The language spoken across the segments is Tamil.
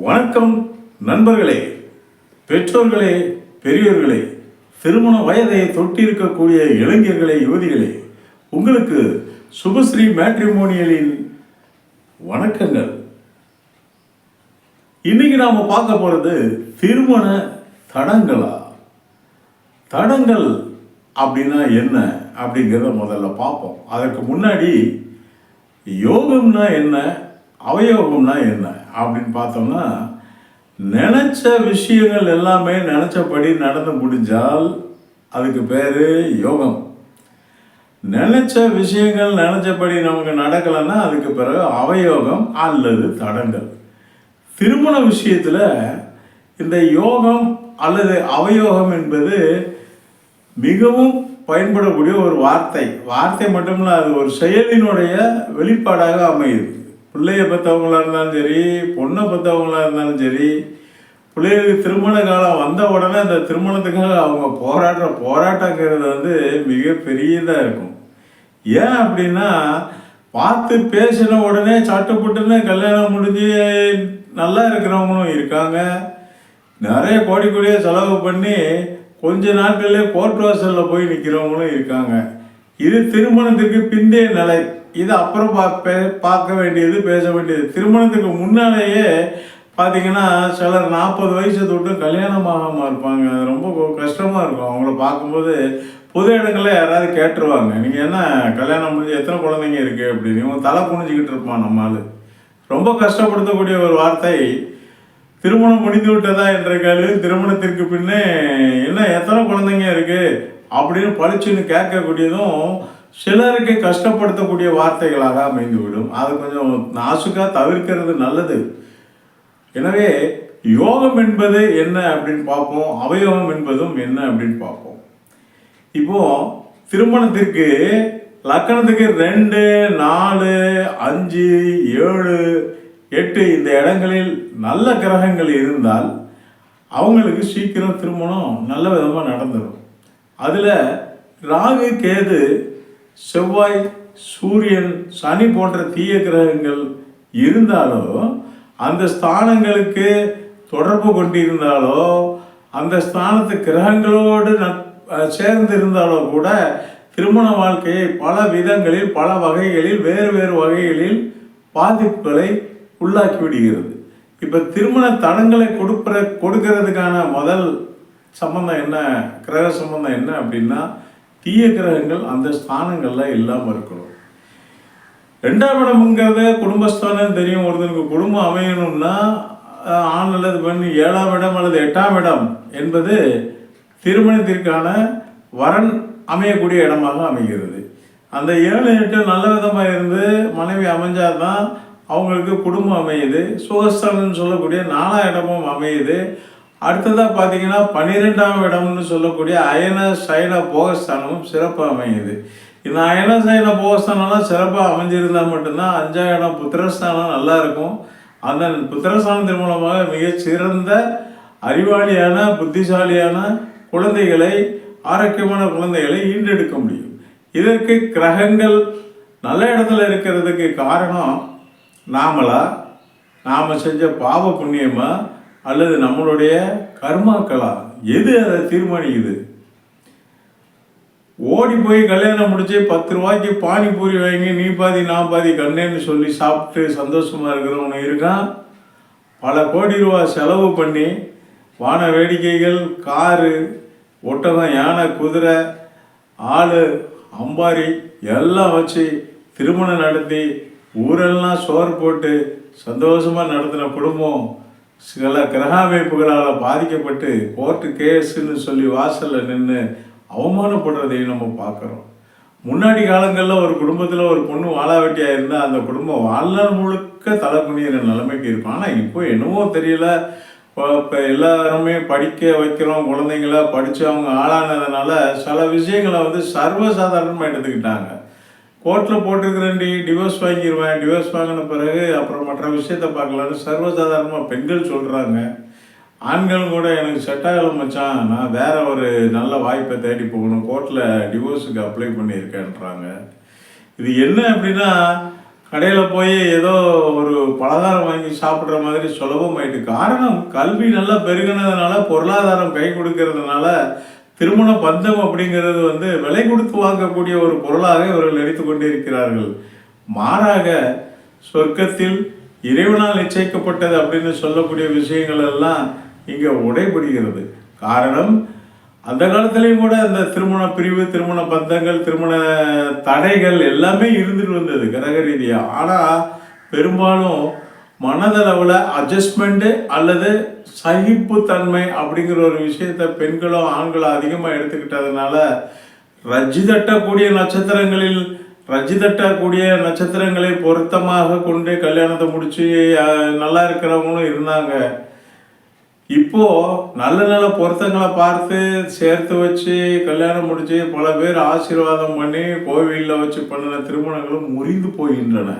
வணக்கம் நண்பர்களே பெற்றோர்களே பெரியோர்களே திருமண வயதை தொட்டிருக்கக்கூடிய இளைஞர்களே யுவதிகளே உங்களுக்கு சுபஸ்ரீ மேட்ரிமோனியலின் வணக்கங்கள். இன்னைக்கு நாம் பார்க்க போகிறது திருமண தடங்களா? தடங்கள் அப்படின்னா என்ன அப்படிங்கிறத முதல்ல பார்ப்போம். அதற்கு முன்னாடி யோகம்னா என்ன அவயோகம்னா என்ன? அப்படின்னு பார்த்தோம்னா நினச்ச விஷயங்கள் எல்லாமே நினச்சபடி நடந்து முடிஞ்சால் அதுக்கு பேர் யோகம். நினச்ச விஷயங்கள் நினச்சபடி நமக்கு நடக்கலைன்னா அதுக்கு பிறகு அவயோகம் அல்லது தடங்கள். திருமண விஷயத்தில் இந்த யோகம் அல்லது அவயோகம் என்பது மிகவும் பயன்படக்கூடிய ஒரு வார்த்தை. வார்த்தை மட்டுமில்ல அது ஒரு செயலினுடைய வெளிப்பாடாக அமையுது. பிள்ளைய பெற்றவங்களா இருந்தாலும் சரி பொண்ணை பெற்றவங்களா இருந்தாலும் சரி பிள்ளைகளுக்கு திருமண காலம் வந்த உடனே அந்த திருமணத்துக்காக அவங்க போராடுற போராட்டங்கிறது வந்து மிகப்பெரியதாக இருக்கும். ஏன் அப்படின்னா பார்த்து பேசின உடனே சட்டுப்புட்டுன்னு கல்யாணம் முடிஞ்சு நல்லா இருக்கிறவங்களும் இருக்காங்க. நிறைய கோடி கோடியாக செலவு பண்ணி கொஞ்ச நாட்கள்லேயே கோர்ட் வாசலில் போய் நிற்கிறவங்களும் இருக்காங்க. இது திருமணத்திற்கு பிந்தைய நிலை. இது அப்புறம் பார்க்க வேண்டியது பேச வேண்டியது. திருமணத்துக்கு முன்னாலேயே பார்த்தீங்கன்னா சிலர் நாற்பது வயசு தொட்டு கல்யாணம் ஆகாமல் இருப்பாங்க. அது ரொம்ப கஷ்டமாக இருக்கும். அவங்கள பார்க்கும்போது பொது இடங்களில் யாராவது கேட்டுருவாங்க. நீங்கள் என்ன கல்யாணம் முடிஞ்சு எத்தனை குழந்தைங்க இருக்குது அப்படின்னு. இவங்க தலை குனிஞ்சிக்கிட்டு இருப்பான் நம்ம ஆள். ரொம்ப கஷ்டப்படுத்தக்கூடிய ஒரு வார்த்தை. திருமணம் முடிந்து விட்டதா என்ற கேள்வி திருமணத்திற்கு பின்னே என்ன எத்தனை குழந்தைங்க இருக்குது அப்படின்னு பளிச்சுன்னு கேட்கக்கூடியதும் சிலருக்கு கஷ்டப்படுத்தக்கூடிய வார்த்தைகளாக அமைந்துவிடும். அது கொஞ்சம் நாசுக்காக தவிர்க்கிறது நல்லது. எனவே யோகம் என்பது என்ன அப்படின்னு பார்ப்போம் அவயோகம் என்பதும் என்ன அப்படின்னு பார்ப்போம். இப்போ திருமணத்திற்கு லக்கணத்துக்கு ரெண்டு நாலு அஞ்சு ஏழு எட்டு இந்த இடங்களில் நல்ல கிரகங்கள் இருந்தால் அவங்களுக்கு சீக்கிரம் திருமணம் நல்ல விதமாக நடந்துடும் அதில் ராகு கேது செவ்வாய் சூரியன் சனி போன்ற தீய கிரகங்கள் இருந்தாலோ அந்த ஸ்தானங்களுக்கு தொடர்பு கொண்டிருந்தாலோ அந்த ஸ்தானத்து கிரகங்களோடு நட் சேர்ந்து இருந்தாலோ கூட திருமண வாழ்க்கையை பல விதங்களில் பல வகைகளில் வேறு வேறு வகைகளில் பாதிப்புகளை உள்ளாக்கி விடுகிறது. இப்போ திருமண தடங்களை கொடுக்கிற கொடுக்கறதுக்கான முதல் சம்பந்தம் என்ன? கிரக சம்பந்தம் என்ன அப்படின்னா தீய கிரகங்கள் அந்த ஸ்தானங்களில் இல்லாமல் இருக்கணும். ரெண்டாம் இடம்ங்கிறத குடும்பஸ்தானம் தெரியும் ஒருத்தனுக்கு குடும்பம் அமையணும்னா ஆண் அல்லது பெண் ஏழாம் இடம் அல்லது எட்டாம் இடம் என்பது திருமணத்திற்கான வரன் அமையக்கூடிய இடமாக அமைகிறது. அந்த ஏழு எட்டு நல்ல விதமாக இருந்து மனைவி அமைஞ்சாதான் அவங்களுக்கு குடும்பம் அமையுது. சுகஸ்தானம்னு சொல்லக்கூடிய நாலாம் இடமும் அமையுது. அடுத்ததாக பார்த்தீங்கன்னா பன்னிரெண்டாம் இடம்னு சொல்லக்கூடிய அயன சைன போகஸ்தானமும் சிறப்பாக அமையுது. இந்த அயன சைன போகஸ்தானம்லாம் சிறப்பாக அமைஞ்சிருந்தால் மட்டும்தான் அஞ்சாம் இடம் புத்திரஸ்தானம் நல்லா இருக்கும். அந்த புத்திரஸ்தானத்தின் மூலமாக மிக சிறந்த அறிவாளியான புத்திசாலியான குழந்தைகளை ஆரோக்கியமான குழந்தைகளை ஈண்டெடுக்க முடியும். இதற்கு கிரகங்கள் நல்ல இடத்துல இருக்கிறதுக்கு காரணம் நாமளா. நாம் செஞ்ச பாவ புண்ணியமாக அல்லது நம்மளுடைய கர்மாக்களா? எது அதை தீர்மானிக்குது? ஓடி போய் கல்யாணம் முடிச்சு பத்து ரூபாய்க்கு பானிபூரி வாங்கி நீ பாதி நான் பாதி கண்ணேன்னு சொல்லி சாப்பிட்டு சந்தோஷமா இருக்கிறவனு இருக்கான். பல கோடி ரூபா செலவு பண்ணி வான வேடிக்கைகள் காரு ஒட்டகம் யானை குதிரை ஆள் அம்பாரி எல்லாம் வச்சு திருமணம் நடத்தி ஊரெல்லாம் சோறு போட்டு சந்தோஷமாக நடத்தின குடும்பம் சில கிரகாமைப்புகளால் பாதிக்கப்பட்டு கோர்ட்டு கேஸுன்னு சொல்லி வாசலில் நின்று அவமானப்படுறதையும் நம்ம பார்க்குறோம். முன்னாடி காலங்களில் ஒரு குடும்பத்தில் ஒரு பொண்ணு வாழாவட்டியாக இருந்தால் அந்த குடும்பம் வாழ்நாள் முழுக்க தலை குனிகிற நிலைமைக்கு இருக்கும். ஆனால் இப்போ என்னவோ தெரியல. இப்போ எல்லாருமே படிக்க வைக்கிறோம் குழந்தைங்கள படித்து அவங்க ஆளானதுனால சில விஷயங்களை வந்து சர்வசாதாரணமாக எடுத்துக்கிட்டாங்க. கோர்ட்டில் போட்டிருக்கிறேன்டி டிவோர்ஸ் வாங்கிடுவேன் டிவோர்ஸ் வாங்கின பிறகு அப்புறம் மற்ற விஷயத்தை பார்க்கலான்னு சர்வசாதாரணமாக பெண்கள் சொல்கிறாங்க ஆண்களும் கூட எனக்கு செட் ஆகலை மச்சான். நான் வேற ஒரு நல்ல வாய்ப்பை தேடி போகணும். கோர்ட்டில் டிவோர்ஸுக்கு அப்ளை பண்ணியிருக்கேன்றாங்க. இது என்ன அப்படின்னா கடையில் போய் ஏதோ ஒரு பலகாரம் வாங்கி சாப்பிட்ற மாதிரி சுலபமாயிட்டு காரணம் கல்வி நல்லா பெருகினதுனால பொருளாதாரம் கை கொடுக்கறதுனால திருமண பந்தம் அப்படிங்கிறது வந்து விலை கொடுத்து வாங்கக்கூடிய ஒரு பொருளாக இவர்கள் எடுத்துக் கொண்டிருக்கிறார்கள். மாறாக சொர்க்கத்தில் இறைவனால் நிச்சயிக்கப்பட்டது அப்படின்னு சொல்லக்கூடிய விஷயங்கள் எல்லாம் இங்கே உடைபடுகிறது. காரணம் அந்த காலத்துலேயும் கூட அந்த திருமண பிரிவு திருமண பந்தங்கள் திருமண தடைகள் எல்லாமே இருந்துட்டு வந்தது கிரக ரீதியாக ஆனால் பெரும்பாலும் மனதளவில் அட்ஜஸ்ட்மெண்ட்டு அல்லது சகிப்புத்தன்மை அப்படிங்கிற ஒரு விஷயத்தை பெண்களோ ஆண்களோ அதிகமாக எடுத்துக்கிட்டதுனால ரஜ்ஜி தட்டக்கூடிய நட்சத்திரங்களில் ரஜ்ஜி தட்டக்கூடிய நட்சத்திரங்களை பொருத்தமாக கொண்டு கல்யாணத்தை முடிச்சு நல்லா இருக்கிறவங்களும் இருந்தாங்க. இப்போ நல்ல நல்ல பொருத்தங்களை பார்த்து சேர்த்து வச்சு கல்யாணம் முடிச்சு பல பேர் ஆசீர்வாதம் பண்ணி கோவிலில் வச்சு பண்ணின திருமணங்களும் முறிந்து போகின்றன.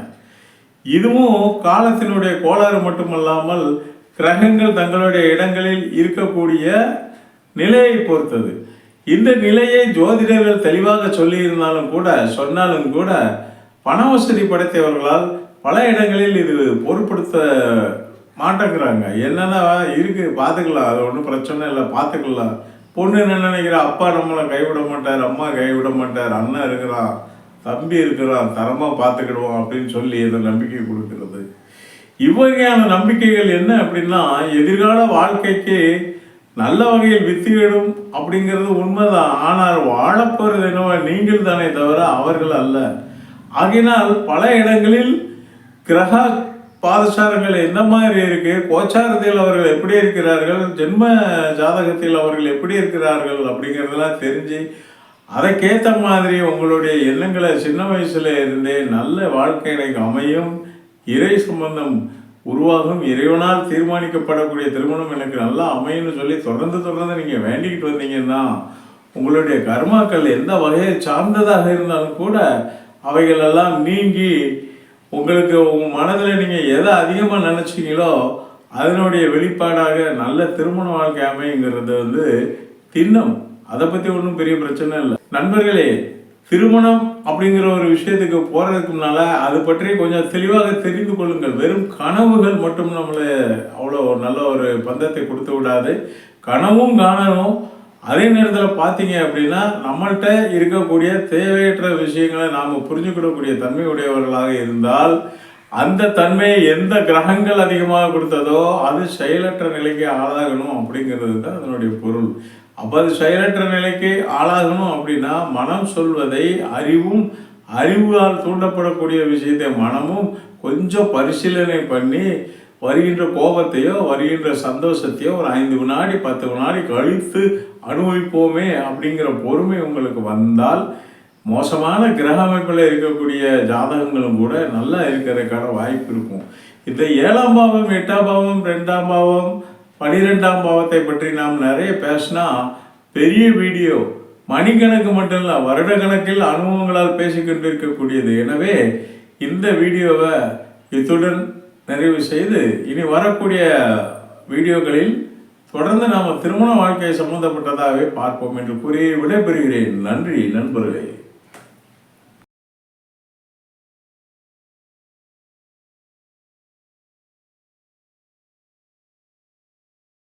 இதுவும் காலத்தினுடைய கோளாறு மட்டுமல்லாமல் கிரகங்கள் தங்களுடைய இடங்களில் இருக்கக்கூடிய நிலையை பொறுத்தது. இந்த நிலையை ஜோதிடர்கள் தெளிவாக சொல்லியிருந்தாலும் கூட சொன்னாலும் கூட பண வசதி படைத்தவர்களால் பல இடங்களில் இது பொருட்படுத்த மாட்டேங்கிறாங்க. என்னன்னா இருக்கு பார்த்துக்கலாம். அது ஒன்றும் பிரச்சனை இல்லை பார்த்துக்கலாம். பொண்ணு என்ன நினைக்கிறா? அப்பா நம்மளை கைவிட மாட்டார் அம்மா கைவிட மாட்டார் அண்ணன் இருக்கிறான். தம்பி இருக்கிறான் தரமாக பார்த்துக்கிடுவோம் அப்படின்னு சொல்லி இந்த நம்பிக்கை கொடுக்கிறது. இவ்வகையான நம்பிக்கைகள் என்ன அப்படின்னா எதிர்கால வாழ்க்கைக்கு நல்ல வகையில் வித்துவிடும் அப்படிங்கிறது உண்மைதான். ஆனால் வாழப்போகிறது என்னவோ நீங்கள் தானே தவிர அவர்கள் அல்ல. ஆகினால் பல இடங்களில் கிரக பாதசாரங்கள் எந்த மாதிரி இருக்கு? கோச்சாரத்தில் அவர்கள் எப்படி இருக்கிறார்கள்? ஜென்ம ஜாதகத்தில் அவர்கள் எப்படி இருக்கிறார்கள் அப்படிங்கிறதெல்லாம் தெரிஞ்சு அதற்கேற்ற மாதிரி உங்களுடைய எண்ணங்களை சின்ன வயசுல இருந்தே நல்ல வாழ்க்கை எனக்கு அமையும் இறை சம்பந்தம் உருவாகும் இறைவனால் தீர்மானிக்கப்படக்கூடிய திருமணம் எனக்கு நல்லா அமையும்னு சொல்லி தொடர்ந்து தொடர்ந்து நீங்கள் வேண்டிக்கிட்டு வந்தீங்கன்னா உங்களுடைய கர்மாக்கள் எந்த வகையை சார்ந்ததாக இருந்தாலும் கூட அவைகளெல்லாம் நீங்கி உங்களுக்கு உங்கள் மனதில் நீங்கள் எதை அதிகமாக நினச்சிங்களோ அதனுடைய வெளிப்பாடாக நல்ல திருமண வாழ்க்கை அமைங்கிறது வந்து திண்ணம். அதை பற்றி ஒன்றும் பெரிய பிரச்சனை இல்லை. நண்பர்களே திருமணம் அப்படிங்கிற ஒரு விஷயத்துக்கு போகிறதுக்கு முன்னால் அது பற்றி கொஞ்சம் தெளிவாக தெரிந்து கொள்ளுங்கள். வெறும் கனவுகள் மட்டும் நம்மளை அவ்வளோ நல்ல ஒரு பந்தத்தை கொடுத்து விடாது. கனவும் காணணும் அதே நேரத்தில் பார்த்தீங்க அப்படின்னா நம்மள்கிட்ட இருக்கக்கூடிய தேவையற்ற விஷயங்களை நாம் புரிஞ்சுக்கிடக்கூடிய தன்மை உடையவர்களாக இருந்தால் அந்த தன்மையை எந்த கிரகங்கள் அதிகமாக கொடுத்ததோ அது செயலற்ற நிலைக்கு ஆளாகணும் அப்படிங்கிறது தான் அதனுடைய பொருள். அப்போ அது செயலற்ற நிலைக்கு ஆளாகணும் அப்படின்னா மனம் சொல்வதை அறிவும் அறிவால் தூண்டப்படக்கூடிய விஷயத்தை மனமும் கொஞ்சம் பரிசீலனை பண்ணி வருகின்ற கோபத்தையோ வருகின்ற சந்தோஷத்தையோ ஒரு ஐந்து வினாடி பத்து வினாடி கழித்து அனுபவிப்போமே அப்படிங்கிற பொறுமை உங்களுக்கு வந்தால் மோசமான கிரக அமைப்பில் இருக்கக்கூடிய ஜாதகங்களும் கூட நல்லா இருக்கிறதுக்கான வாய்ப்பு இருக்கும். இந்த ஏழாம் பாவம் எட்டாம் பாவம் ரெண்டாம் பாவம் பனிரெண்டாம் பாவத்தை பற்றி நாம் நிறைய பேசினா பெரிய வீடியோ மணிக்கணக்கு மட்டும் இல்லை வருடக்கணக்கில் அனுபவங்களால் பேசிக்கொண்டு இருக்கக்கூடியது எனவே இந்த வீடியோவை இத்துடன் நிறைவு செய்து இனி வரக்கூடிய வீடியோக்களில் தொடர்ந்து நாம் திருமண வாழ்க்கை சம்பந்தப்பட்டதாகவே பார்ப்போம் என்று கூறி விடைபெறுகிறேன். நன்றி நண்பர்களே.